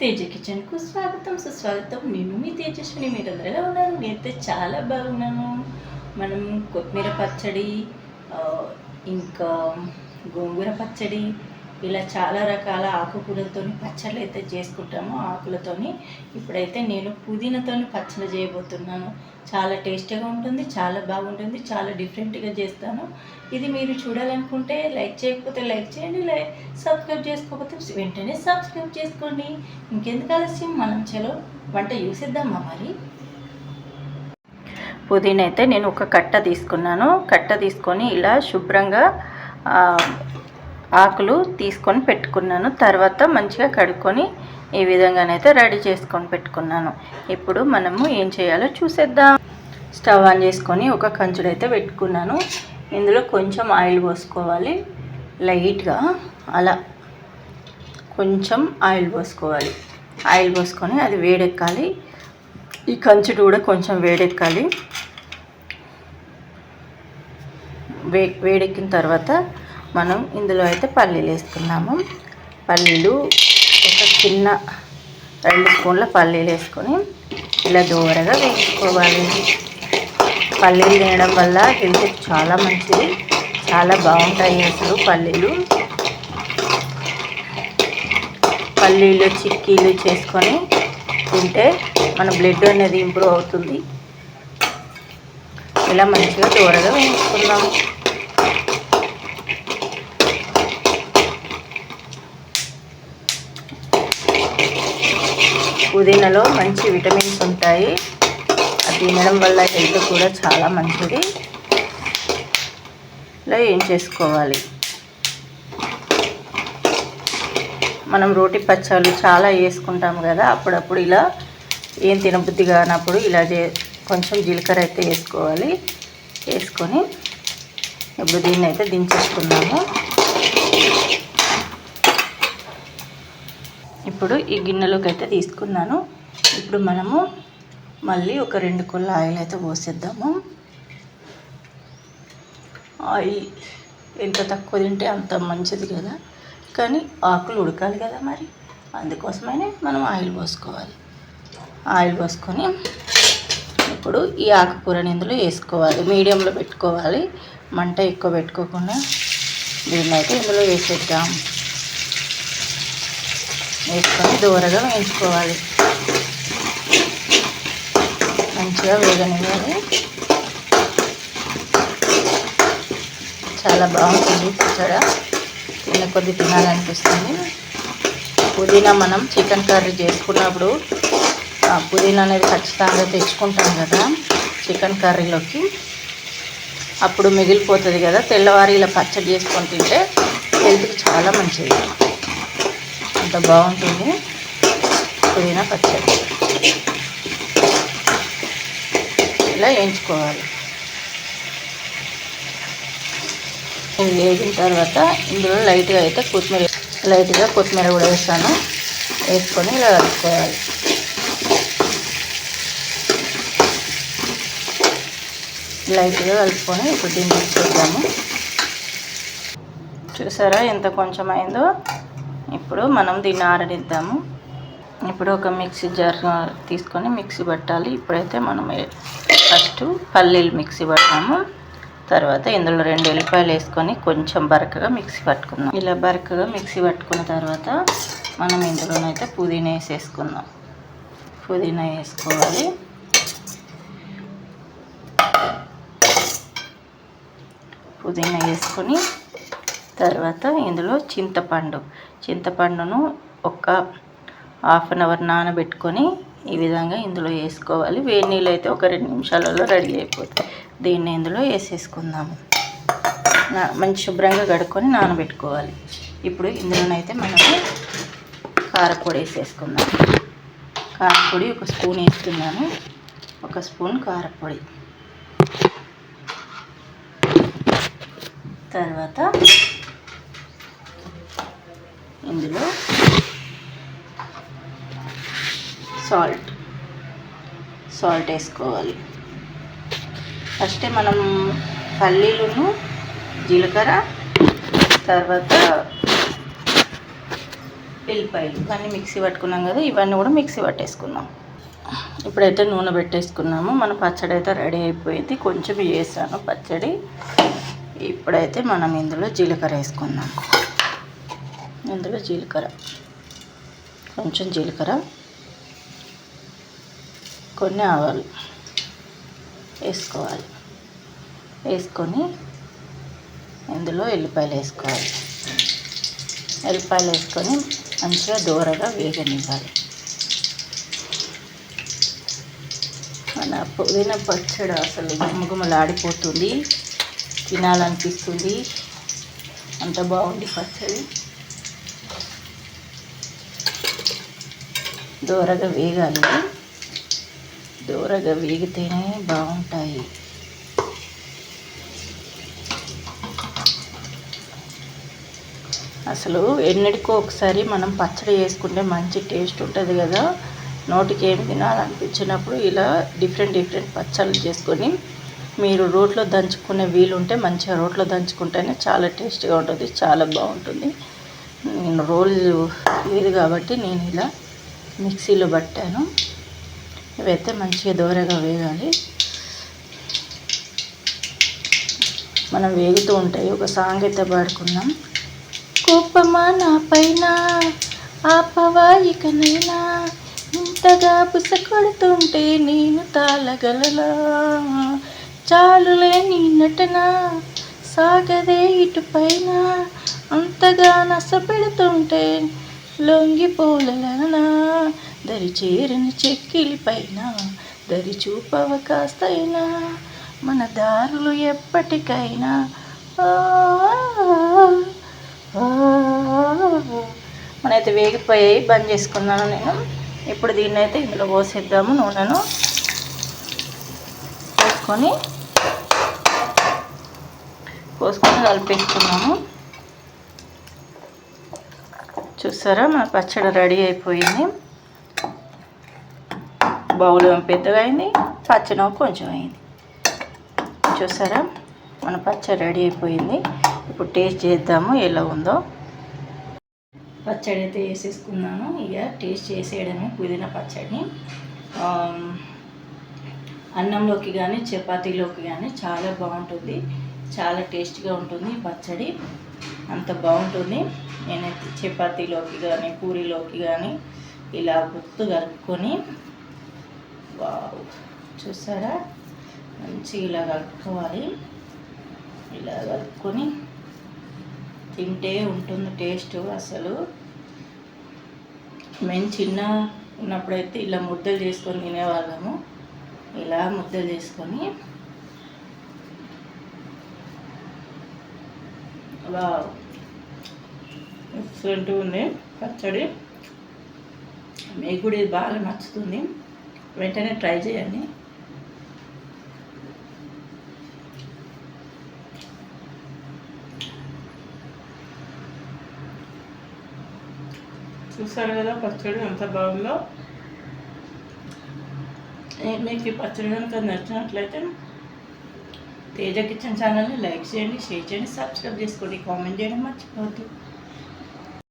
తేజ కిచెన్కు స్వాగతం. సుస్వాగతం. నేను మీ తేజస్విని. మీరందరూ ఎలా ఉన్నారు? నేనైతే చాలా బాగున్నాను. మనం కొత్తిమీర పచ్చడి ఇంకా గోంగూర పచ్చడి ఇలా చాలా రకాల ఆకుకూరలతో పచ్చళ్ళు అయితే చేసుకుంటాము ఆకులతోని. ఇప్పుడైతే నేను పుదీనాతోని పచ్చడి చేయబోతున్నాను. చాలా టేస్టీగా ఉంటుంది చాలా బాగుంటుంది చాలా డిఫరెంట్గా చేస్తాను. ఇది మీరు చూడాలనుకుంటే లైక్ చేయకపోతే లైక్ చేయండి లైక్ సబ్స్క్రైబ్ చేసుకోకపోతే వెంటనే సబ్స్క్రైబ్ చేసుకోండి. ఇంకెందుకు ఆలస్యం? మనం చలో వంట చూసేద్దామా మరి? పుదీనా అయితే నేను ఒక కట్ట తీసుకున్నాను. కట్ట తీసుకొని ఇలా శుభ్రంగా ఆకులు తీసుకొని పెట్టుకున్నాను. తర్వాత మంచిగా కడుక్కొని ఈ విధంగానైతే రెడీ చేసుకొని పెట్టుకున్నాను. ఇప్పుడు మనము ఏం చేయాలో చూసేద్దాం. స్టవ్ ఆన్ చేసుకొని ఒక కంచుడైతే పెట్టుకున్నాను. ఇందులో కొంచెం ఆయిల్ పోసుకోవాలి. లైట్గా అలా కొంచెం ఆయిల్ పోసుకోవాలి. ఆయిల్ పోసుకొని అది వేడెక్కాలి. ఈ కంచుడు కూడా కొంచెం వేడెక్కాలి. వే వేడెక్కిన తర్వాత మనం ఇందులో అయితే పల్లీలు వేసుకున్నాము. పల్లీలు ఒక చిన్న రెండు స్పూన్ల పల్లీలు వేసుకొని ఇలా దూరగా వేసుకోవాలి పల్లీలు తినడం వల్ల హెల్త్ చాలా మంచిది. చాలా బాగుంటాయి అసలు పల్లీలు. పల్లీలు చిక్కీలు చేసుకొని తింటే మన బ్లడ్ అనేది ఇంప్రూవ్ అవుతుంది. ఇలా మంచిగా దూరగా వేయించుకుందాము పుదీనాలో మంచి విటమిన్స్ ఉంటాయి. అది తినడం వల్ల హెల్త్ కూడా చాలా మంచిది. ఇలా ఏం చేసుకోవాలి? మనం రోటి పచ్చాలు చాలా వేసుకుంటాం కదా అప్పుడప్పుడు ఇలా ఏం తినబుద్ధి కానప్పుడు ఇలా చే కొంచెం జీలకర్ర అయితే వేసుకోవాలి. వేసుకొని ఇప్పుడు దీన్ని అయితే దించేసుకున్నాము. ఇప్పుడు ఈ గిన్నెలోకి అయితే తీసుకున్నాను. ఇప్పుడు మనము మళ్ళీ ఒక రెండు కుళ్ళ ఆయిల్ అయితే పోసేద్దాము. ఆయిల్ ఎంత తక్కువ తింటే అంత మంచిది కదా. కానీ ఆకులు ఉడకాలి కదా మరి. అందుకోసమనే మనం ఆయిల్ పోసుకోవాలి. ఆయిల్ పోసుకొని ఇప్పుడు ఈ ఆకుకూరని ఇందులో వేసుకోవాలి. మీడియంలో పెట్టుకోవాలి. మంట ఎక్కువ పెట్టుకోకుండా దీన్ని అయితే ఇందులో వేసేద్దాం. వేసుకొని దూరగా వేయించుకోవాలి. మంచిగా వేగనివ్వాలి. చాలా బాగుంటుంది పచ్చడి. తిన్న కొద్ది తినాలనిపిస్తుంది. పుదీనా మనం చికెన్ కర్రీ చేసుకున్నప్పుడు పుదీనా అనేది ఖచ్చితంగా తెచ్చుకుంటాం కదా చికెన్ కర్రీలోకి. అప్పుడు మిగిలిపోతుంది కదా తెల్లవారి ఇలా పచ్చడి చేసుకొని తింటే హెల్త్కి చాలా మంచిది. అంత బాగుంటుంది. పుదీనా పచ్చడి. ఇలా వేయించుకోవాలి. ఇది వేగిన తర్వాత ఇందులో లైట్గా అయితే కొత్తిమీర లైట్గా కొత్తిమీర కూడా వేస్తాను. వేసుకొని ఇలా కలుపుకోవాలి. లైట్గా కలుపుకొని ఇప్పుడు దీన్ని చూద్దాము చూసారా ఎంత కొంచెం అయిందో ఇప్పుడు మనం దీన్ని ఆరడిద్దాము ఇప్పుడు ఒక మిక్సీ జార్ తీసుకొని మిక్సీ పట్టాలి. ఇప్పుడైతే మనం ఫస్ట్ పల్లీలు మిక్సీ పట్టాము తర్వాత ఇందులో రెండు ఎల్లిపాయలు వేసుకొని కొంచెం బరకగా మిక్సీ పట్టుకుందాం. ఇలా బరకగా మిక్సీ పట్టుకున్న తర్వాత మనం ఇందులోనైతే పుదీనా వేసేసుకుందాం. పుదీనా వేసుకోవాలి. పుదీనా వేసుకొని తర్వాత ఇందులో చింతపండు చింతపండును ఒక హాఫ్ అన్ అవర్ నానబెట్టుకొని ఈ విధంగా ఇందులో వేసుకోవాలి. వేడి నీళ్ళు అయితే ఒక రెండు నిమిషాలలో రెడీ అయిపోతుంది దీన్ని ఇందులో వేసేసుకుందాము. మంచి శుభ్రంగా కడుక్కొని నానబెట్టుకోవాలి. ఇప్పుడు ఇందులోనైతే మనము కారపొడి వేసేసుకుందాం కారపొడి ఒక స్పూన్ వేస్తున్నాను ఒక స్పూన్ కారపొడి. తర్వాత ఇందులో సాల్ట్ సాల్ట్ వేసుకోవాలి. ఫస్ట్ మనం పల్లీలను జీలకర్ర తర్వాత వెల్లిపాయలు ఇవన్నీ మిక్సీ పట్టుకున్నాం కదా ఇవన్నీ కూడా మిక్సీ పట్టేసుకుందాం. ఇప్పుడైతే నూనె పెట్టేసుకున్నాము. మన పచ్చడి అయితే రెడీ అయిపోయింది. కొంచెం వేసాను పచ్చడి. ఇప్పుడైతే మనం ఇందులో జీలకర్ర వేసుకుందాం. అందులో జీలకర్ర. కొంచెం జీలకర్ర. కొన్ని ఆవాలు వేసుకోవాలి. వేసుకొని ఇందులో ఎల్లిపాయలు వేసుకోవాలి. ఎల్లిపాయలు వేసుకొని మంచిగా దూరగా వేగనివ్వాలి. మన పుదీనా పచ్చడి అసలు గుమగుమలాడిపోతుంది తినాలనిపిస్తుంది. అంత బాగుంది పచ్చడి. దూరగా వేగాలి. దూరగా వేగితేనే బాగుంటాయి. అసలు ఎన్నిటికో ఒకసారి మనం పచ్చడి వేసుకుంటే మంచి టేస్ట్ ఉంటుంది కదా. నోటికి ఏమి తినాలనిపించినప్పుడు ఇలా డిఫరెంట్ డిఫరెంట్ పచ్చళ్ళు చేసుకొని మీరు రోట్లో దంచుకునే వీలుంటే మంచిగా రోట్లో దంచుకుంటేనే చాలా టేస్ట్గా ఉంటుంది చాలా బాగుంటుంది. నేను రోల్ లేదు కాబట్టి నేను ఇలా మిక్సీలో పట్టాను. ఇవైతే మంచిగా దోరగా వేగాలి. మనం వేగుతూ ఉంటాయి. ఒక సాంగ్ అయితే పాడుకుందాం. కోపమా నా పైన? ఆపవా ఇకనైనా ఇంతగా బుస కొడుతుంటే నేను తాళగలలా చాలులే నీ నటన? సాగదే ఇటు పైన అంతగా నష్టపెడుతుంటే లొంగి పూలనా దరి చేరని చెక్కిలి పైన దరి చూపవ కాస్తైనా మన దారులు ఎప్పటికైనా. మనైతే వేగిపోయాయి బంద్ చేసుకున్నాను నేను. ఇప్పుడు దీన్ని అయితే ఇందులో పోసేద్దాము నూనెను. పోసుకొని పోసుకొని కలిపేసుకున్నాము. చూసారా? మన పచ్చడి రెడీ అయిపోయింది. బౌల్ పెద్దగా అయింది పచ్చడి కొంచెం అయింది. చూసారా? మన పచ్చడి రెడీ అయిపోయింది. ఇప్పుడు టేస్ట్ చేద్దాము ఎలా ఉందో. పచ్చడి అయితే వేసేసుకున్నాను. ఇక టేస్ట్ చేసేయడమే పుదీనా పచ్చడిని. అన్నంలోకి కానీ చపాతీలోకి కానీ చాలా బాగుంటుంది. చాలా టేస్ట్గా ఉంటుంది పచ్చడి. అంత బాగుంటుంది. నేనైతే చపాతీలోకి కానీ పూరీలోకి కానీ ఇలా గుర్తు కలుపుకొని వావ్ చూసారా? మంచిగా ఇలా కలుపుకోవాలి. ఇలా కలుపుకొని తింటే ఉంటుంది టేస్ట్ అసలు. మేము చిన్న ఉన్నప్పుడైతే ఇలా ముద్దలు చేసుకొని తినేవాళ్ళము. ఇలా ముద్దలు చేసుకొని వావ్ ఎక్సలెంట్ ఉంది. పచ్చడి. మీకు కూడా ఇది బాగా నచ్చుతుంది. వెంటనే ట్రై చేయండి. చూసారు కదా పచ్చడి ఎంత బాగుందో. మీకు ఈ పచ్చడి కనుక నచ్చినట్లయితే తేజ కిచెన్ ఛానల్ని లైక్ చేయండి షేర్ చేయండి సబ్స్క్రైబ్ చేసుకోండి కామెంట్ చేయడం మర్చిపోవద్దు.